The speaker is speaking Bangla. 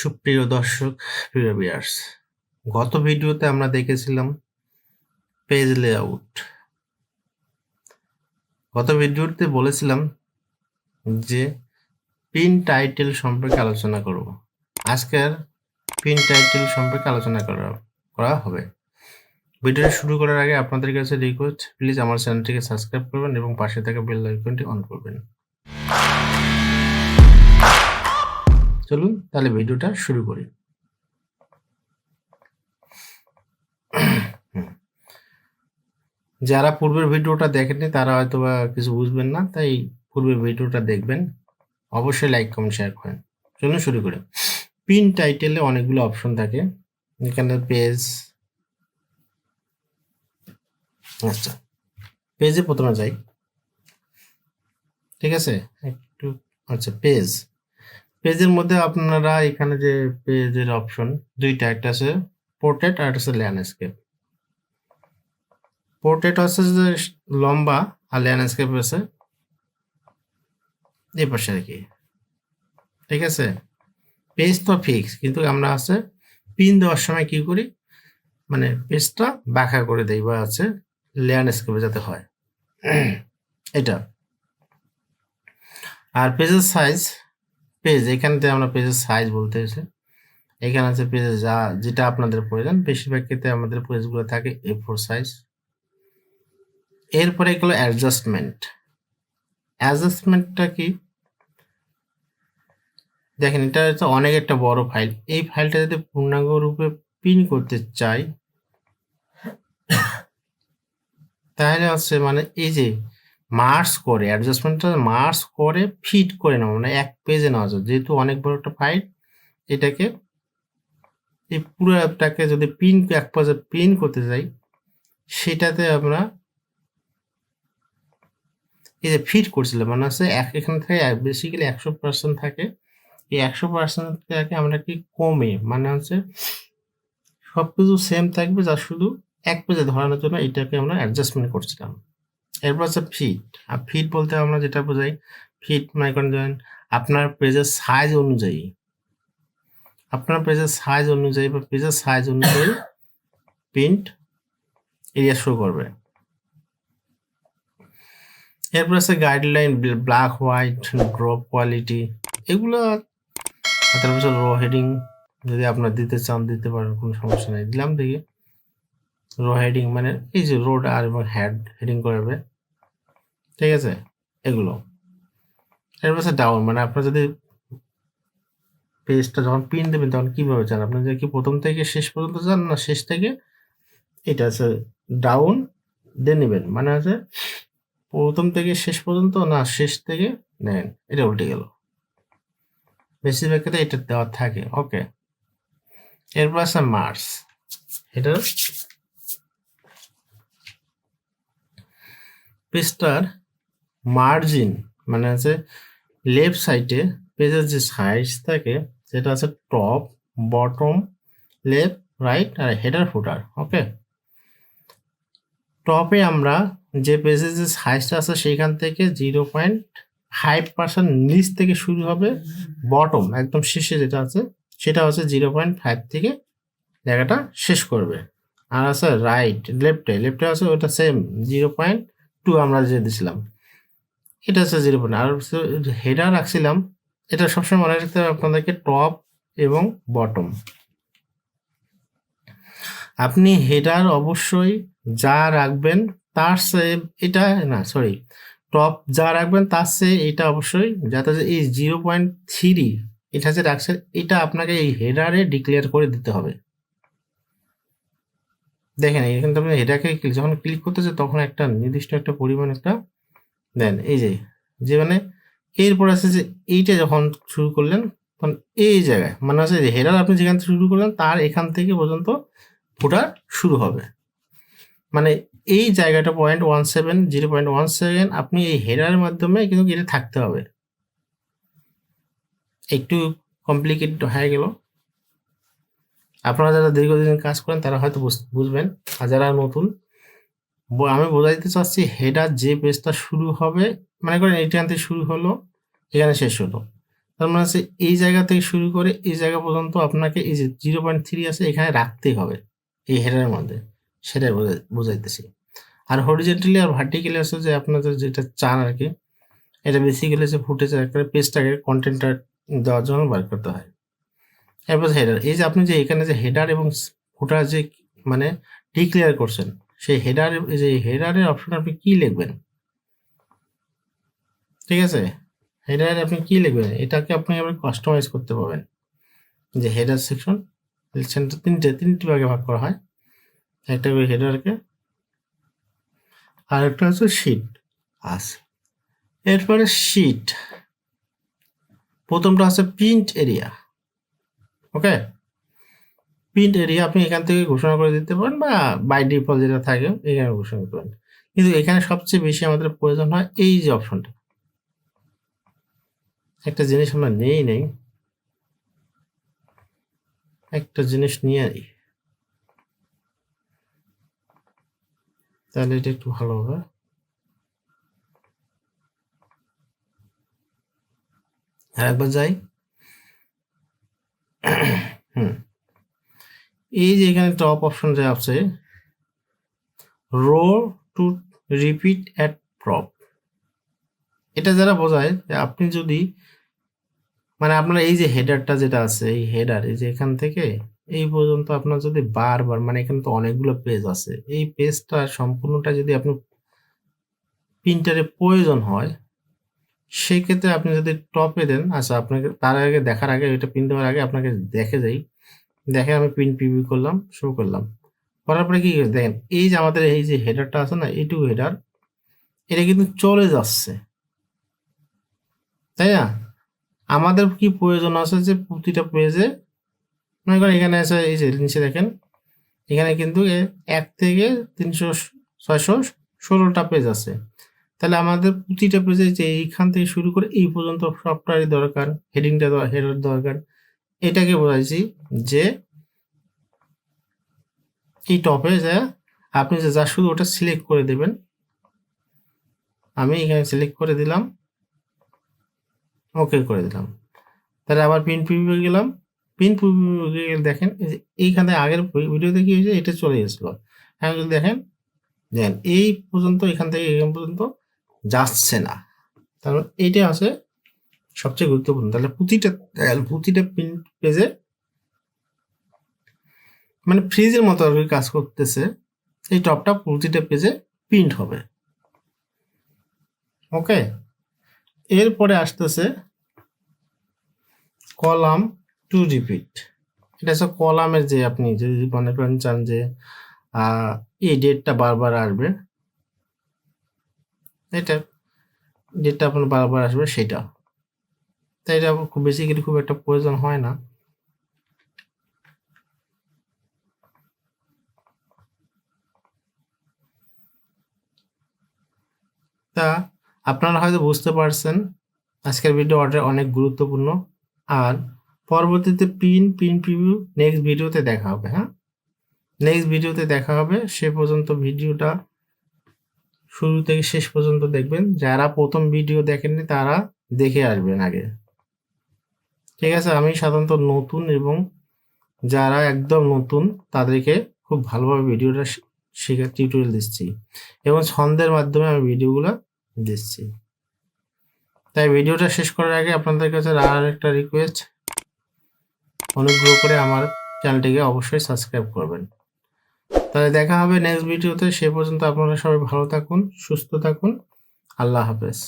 সুপ্রিয় দর্শক, প্রিয় ভিউয়ার্স গত ভিডিওতে আমরা দেখেছিলাম পেজ লেআউট গত ভিডিওতে বলেছিলাম যে পিন টাইটেল সম্পর্কে আলোচনা করব। আজকের পিন টাইটেল সম্পর্কে আলোচনা করা করা হবে। ভিডিওটা শুরু করার আগে আপনাদের কাছে রিকোয়েস্ট প্লিজ আমার চ্যানেলটিকে সাবস্ক্রাইব করবেন এবং পাশে থাকা বেল আইকনটি অন করবেন। চলুন তাহলে ভিডিওটা শুরু করি। যারা পূর্বের ভিডিওটা দেখেননি, তারা হয়তো বা কিছু বুঝবেন না, তাই পূর্বের ভিডিওটা দেখবেন। অবশ্যই লাইক, কমেন্ট, শেয়ার করেন। চলুন শুরু করি। পিন টাইটেলে অনেকগুলো অপশন থাকে। এখানে পেজ আচ্ছা পেজে প্রথমে যাই। ঠিক আছে? একটু আচ্ছা পেজ। পেজের মধ্যে আপনারা এখানে যে পেজের অপশন দুইটা, একটা আছে পোর্ট্রেট আর একটা আছে ল্যান্ডস্কেপ পোর্ট্রেট হচ্ছে যে লম্বা আর ল্যান্ডস্কেপ আছে এই পাশে আর কি। ঠিক আছে? পেজ তো ফিক্স কিন্তু আমরা আছে পিন দেওয়ার সময় কি করি? মানে পেজটা বাঁকা করে দেই বা আছে ল্যান্ডস্কেপে যাতে হয়। এটা। আর পেজের সাইজ পেজ এখানতে আমরা পেজের সাইজ বলতে এসে এখানে আছে পেজে যা, যেটা আপনাদের প্রয়োজন, বেশিরভাগ ক্ষেত্রে আমাদের পেজগুলো থাকে এ ফোর সাইজ এরপরে এগুলো অ্যাডজাস্টমেন্ট অ্যাডজাস্টমেন্টটা কি? দেখেন, এটা হচ্ছে অনেক একটা বড় ফাইল এই ফাইলটা যদি পূর্ণাঙ্গ রূপে পিন করতে চাই, তাহলে হচ্ছে মানে এই যে মার্স করে অ্যাডজাস্টমেন্টটা মার্স করে ফিট করে নেওয়া মানে এক পেজে নেওয়া যায়। যেহেতু অনেক বড় একটা ফাইল এটাকে এই পুরো অ্যাপটাকে যদি পিন এক পেজে পিন করতে চাই সেটাতে আমরা এই যে ফিট করছিলাম মানে হচ্ছে এক, এখান থেকে বেসিক্যালি একশো পার্সেন্ট থাকে। এই একশো পার্সেন্ট থেকে আমরা কি কমে মানে হচ্ছে সব কিছু সেম থাকবে, যা শুধু এক পেজে ধরানোর জন্য এটাকে আমরা অ্যাডজাস্টমেন্ট করছিলাম। এরপর হচ্ছে ফিট আর ফিট বলতে আমরা যেটা বোঝাই ফিট মনে ধরেন আপনার পেজের সাইজ অনুযায়ী। আপনার পেজের সাইজ অনুযায়ী বা পেজের সাইজ অনুযায়ী প্রিন্ট এরিয়া শো করবে। এরপর আছে guideline black white drop quality এগুলো তারপর র হেডিং যদি আপনার দিতে চান, দিতে পারেন, কোনো সমস্যা নেই। দিলাম দেখি। রো হেডিং মানে এই যে রোড আর এবং হেড হেডিং করবে ঠিক আছে? এগুলো। এরপর আছে ডাউন মানে আপনার যদি পেজটা যখন পিন দেবেন, তখন কীভাবে চান? আপনি যে কি প্রথম থেকে শেষ পর্যন্ত চান না, শেষ থেকে, এটা আছে ডাউন দিয়ে নেবেন। মানে আছে প্রথম থেকে শেষ পর্যন্ত না, শেষ থেকে নেন। এটা উল্টে গেল। বেশিরভাগ ক্ষেত্রে এটা দেওয়া থাকে। ওকে এরপর আছে মার্স এটা পেজটার মার্জিন মানে আছে লেফট সাইডে পেজের যে সাইজ থাকে, সেটা আছে টপ বটম লেফট রাইট আর হেডার ফুটার ওকে টপে আমরা যে পেজের যে সাইজটা আছে সেইখান থেকে জিরো পয়েন্ট ফাইভ পার্সেন্ট নিচ থেকে শুরু হবে বটম একদম শেষে যেটা আছে, সেটা হচ্ছে জিরো পয়েন্ট ফাইভ থেকে জায়গাটা শেষ করবে। আর আছে রাইট লেফটে লেফটে আছে ওটা সেম জিরো পয়েন্ট টু আমরা যে দিছিলাম। এটা হচ্ছে জিরো পয়েন্ট আর হেডার রাখছিলাম, এটা সবসময় মনে রাখতে হবে আপনাদেরকে টপ এবং বটম আপনি হেডার অবশ্যই যা রাখবেন, তার সে এটা না সরি টপ যা রাখবেন, তার সে এটা অবশ্যই যাতে এই জিরো পয়েন্ট থ্রি এটা যে রাখছেন, এটা আপনাকে এই হেডারে ডিক্লেয়ার করে দিতে হবে। দেখেন এখানে আপনি হেডারকে যখন ক্লিক করতেছে, তখন একটা নির্দিষ্ট একটা পরিমাণ একটা দেন। এই যে যে মানে এরপর আছে যে, এইটা যখন শুরু করলেন, তখন এই জায়গায় মানে হচ্ছে যে হেরার আপনি যেখান থেকে শুরু করলেন, তার এখান থেকে পর্যন্ত ফুটার শুরু হবে। মানে এই জায়গাটা point one seven zero point one seven আপনি এই হেডারের মাধ্যমে কিন্তু এটা থাকতে হবে। একটু কমপ্লিকেট হয়ে গেল। আপনারা যারা দীর্ঘদিন কাজ করেন, তারা হয়তো বুঝবেন। আর যারা নতুন আমি বোঝাইতে চাচ্ছি হেডার যে পেজটা শুরু হবে, মনে করেন এইখান থেকে শুরু হলো, এখানে শেষ হলো। তার মানে হচ্ছে এই জায়গা থেকে শুরু করে এই জায়গা পর্যন্ত আপনাকে এই যে জিরো পয়েন্ট থ্রি আছে, এখানে রাখতেই হবে, এই হেডারের মধ্যে। সেটাই বোঝা- বোঝাইতেছি। আর হরিজেন্টালি আর ভার্টিক্যালি আছে যে আপনাদের যেটা চান আর কি, এটা বেসিক্যালি হচ্ছে ফুটেজ একটা পেজটাকে কন্টেন্টটা দেওয়ার জন্য বার করতে হয়। এরপর হেডার এই যে আপনি যে এখানে যে হেডার এবং ফুটার যে মানে ডিক্লেয়ার করছেন, সেই হেডার যে হেডারের অপশন আপনি কি লিখবেন? ঠিক আছে? হেডারে আপনি কি লিখবেন? এটাকে আপনি আবার কাস্টমাইজ করতে পারবেন। যে হেডার সেকশন সেন্টার তিনটে তিনটি ভাগে ভাগ করা হয়, একটা করে হেডারকে আর একটা হচ্ছে শিট আছে এরপরে শিট প্রথমটা আছে print area okay print area আপনি এখান থেকে ঘোষণা করে দিতে পারেন বা বাই ডিফল্ট যেটা থাকে, এখানে ঘোষণা করতে পারেন। কিন্তু এখানে সবচেয়ে বেশি আমাদের প্রয়োজন হয় এই যে অপশনটা একটা জিনিস আমরা নেই নেই। একটা জিনিস নিয়ে নিই। তাহলে এটা একটু ভালো হবে। আর একবার যাই। এই যে এখানে টপ অপশন যে আছে row to repeat at prop এটা যারা বোঝায় যে আপনি যদি মানে আপনার এই যে হেডারটা যেটা আছে, এই হেডার এই যে এখান থেকে, এই পর্যন্ত আপনার যদি বারবার মানে এখানে তো অনেকগুলো পেজ আছে, এই পেজটা সম্পূর্ণটা যদি আপনি প্রিন্টারে প্রয়োজন হয় সেক্ষেত্রে আপনি যদি টপে দেন আচ্ছা আপনাকে তার আগে দেখার আগে, এটা পিন দেওয়ার আগে আপনাকে দেখে যাই। দেখে আমি প্রিন্ট প্রিভিউ করলাম শুরু করলাম। করার পরে কি দেখেন, এই যে আমাদের এই যে হেডারটা আছে না, এইটুকু হেডার এটা কিন্তু চলে যাচ্ছে। তাই না? আমাদের কি প্রয়োজন আছে যে প্রতিটা পেজে মনে করেন এখানে আছে এই যে নিচে দেখেন, এখানে কিন্তু এক থেকে তিনশো, ছয়শো ষোলোটা পেজ আছে। তাহলে আমাদের প্রতিটা পেজে যে এইখান থেকে শুরু করে এই পর্যন্ত সবটারই দরকার হেডিংটা হেডার দরকার। এটাকে বোঝাইছি যে এই টপে যে, আপনি যে যা শুধু ওটা সিলেক্ট করে দেবেন। আমি এখানে সিলেক্ট করে দিলাম। ওকে করে দিলাম। তাহলে আবার পিন প্রিভিউ গেলাম। পিন প্রিভিউ দেখেন এইখানে আগের ভিডিওতে কি হয়েছে? এটা চলে গেছিল এখন যদি দেখেন দেখেন, এই পর্যন্ত, এখান থেকে এখান পর্যন্ত যাচ্ছে না। তারপর এইটা আছে সবচেয়ে গুরুত্বপূর্ণ। তাহলে প্রতিটা তাহলে প্রতিটা পিন পেজে মানে ফ্রিজের মতো আর কাজ করতেছে, এই টপটা প্রতিটা পেজে প্রিন্ট হবে। ওকে এরপরে আসতেছে কলাম টু রিপিট এটা হচ্ছে কলামের যে আপনি যদি মনে করেন চান যে এই ডেটটা বারবার আসবে এটা যেটা আপনার বারবার আসবে সেটা। তাই এটা খুব বেসিক্যালি খুব একটা প্রয়োজন হয় না। তা আপনারা হয়তো বুঝতে পারছেন, আজকের ভিডিও অর্ডার অনেক গুরুত্বপূর্ণ। আর পরবর্তীতে পিন পিন প্রিভিউ নেক্সট ভিডিওতে দেখা হবে হ্যাঁ? নেক্সট ভিডিওতে দেখা হবে, সে পর্যন্ত ভিডিওটা শুরু থেকে শেষ পর্যন্ত দেখবেন। যারা প্রথম ভিডিও দেখেননি, তারা দেখে আসবেন আগে। ঠিক আছে, আমি সাধারণত নতুন এবং যারা একদম নতুন, তাদেরকে খুব ভালোভাবে ভিডিওটা শেখার টিউটোরিয়াল দিচ্ছি এবং ছন্দের মাধ্যমে আমি ভিডিওগুলো দিচ্ছি। তাই ভিডিওটা শেষ করার আগে আপনাদের কাছে আর একটা রিকোয়েস্ট অনুগ্রহ করে আমার চ্যানেলটিকে অবশ্যই সাবস্ক্রাইব করবেন। তাহলে দেখা হবে নেক্সট ভিডিওতে সে পর্যন্ত আপনারা সবাই ভালো থাকুন, সুস্থ থাকুন। আল্লাহ হাফেজ।